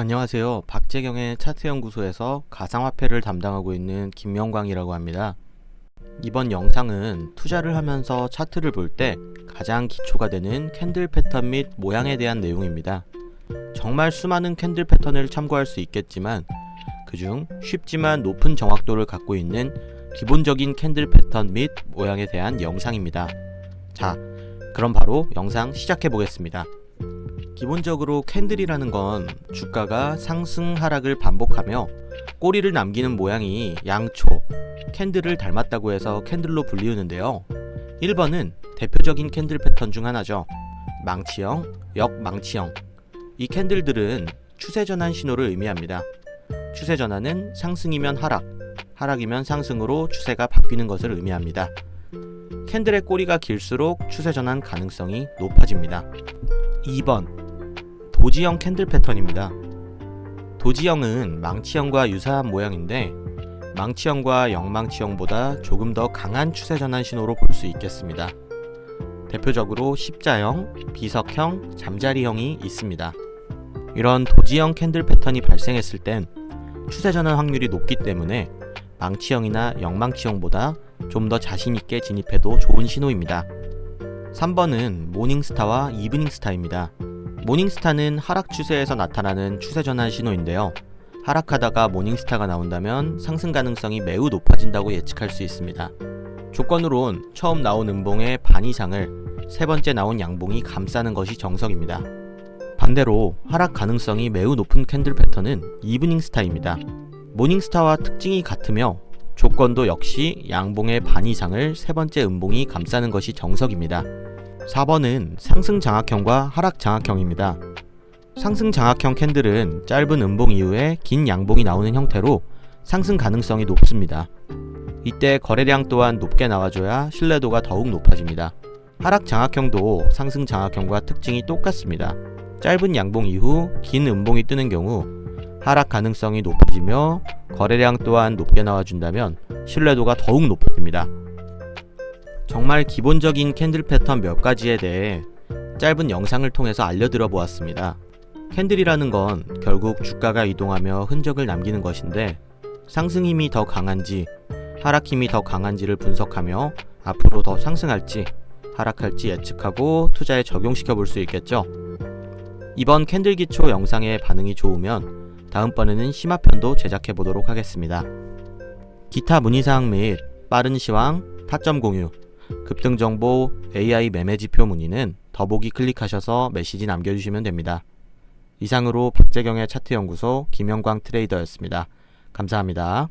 안녕하세요. 박재경의 차트연구소에서 가상화폐를 담당하고 있는 김명광이라고 합니다. 이번 영상은 투자를 하면서 차트를 볼 때 가장 기초가 되는 캔들 패턴 및 모양에 대한 내용입니다. 정말 수많은 캔들 패턴을 참고할 수 있겠지만 그중 쉽지만 높은 정확도를 갖고 있는 기본적인 캔들 패턴 및 모양에 대한 영상입니다. 자, 그럼 바로 영상 시작해 보겠습니다. 기본적으로 캔들이라는 건 주가가 상승 하락을 반복하며 꼬리를 남기는 모양이 양초, 캔들을 닮았다고 해서 캔들로 불리우는데요. 1번은 대표적인 캔들 패턴 중 하나죠. 망치형, 역망치형. 이 캔들들은 추세 전환 신호를 의미합니다. 추세 전환은 상승이면 하락, 하락이면 상승으로 추세가 바뀌는 것을 의미합니다. 캔들의 꼬리가 길수록 추세 전환 가능성이 높아집니다. 2번 도지형 캔들 패턴입니다. 도지형은 망치형과 유사한 모양인데 망치형과 역망치형보다 조금 더 강한 추세 전환 신호로 볼 수 있겠습니다. 대표적으로 십자형, 비석형, 잠자리형이 있습니다. 이런 도지형 캔들 패턴이 발생했을 땐 추세 전환 확률이 높기 때문에 망치형이나 역망치형보다 좀 더 자신 있게 진입해도 좋은 신호입니다. 3번은 모닝스타와 이브닝스타입니다. 모닝스타는 하락 추세에서 나타나는 추세 전환 신호인데요. 하락하다가 모닝스타가 나온다면 상승 가능성이 매우 높아진다고 예측할 수 있습니다. 조건으론 처음 나온 음봉의 반 이상을 세 번째 나온 양봉이 감싸는 것이 정석입니다. 반대로 하락 가능성이 매우 높은 캔들 패턴은 이브닝 스타입니다. 모닝스타와 특징이 같으며 조건도 역시 양봉의 반 이상을 세 번째 음봉이 감싸는 것이 정석입니다. 4번은 상승 장악형과 하락 장악형입니다. 상승 장악형 캔들은 짧은 음봉 이후에 긴 양봉이 나오는 형태로 상승 가능성이 높습니다. 이때 거래량 또한 높게 나와줘야 신뢰도가 더욱 높아집니다. 하락 장악형도 상승 장악형과 특징이 똑같습니다. 짧은 양봉 이후 긴 음봉이 뜨는 경우 하락 가능성이 높아지며 거래량 또한 높게 나와준다면 신뢰도가 더욱 높아집니다. 정말 기본적인 캔들 패턴 몇 가지에 대해 짧은 영상을 통해서 알려드려 보았습니다. 캔들이라는 건 결국 주가가 이동하며 흔적을 남기는 것인데 상승 힘이 더 강한지 하락 힘이 더 강한지를 분석하며 앞으로 더 상승할지 하락할지 예측하고 투자에 적용시켜 볼 수 있겠죠. 이번 캔들 기초 영상의 반응이 좋으면 다음번에는 심화편도 제작해 보도록 하겠습니다. 기타 문의사항 및 빠른 시황, 타점 공유, 급등 정보, AI 매매 지표 문의는 더보기 클릭하셔서 메시지 남겨주시면 됩니다. 이상으로 박재경의 차트 연구소 김영광 트레이더였습니다. 감사합니다.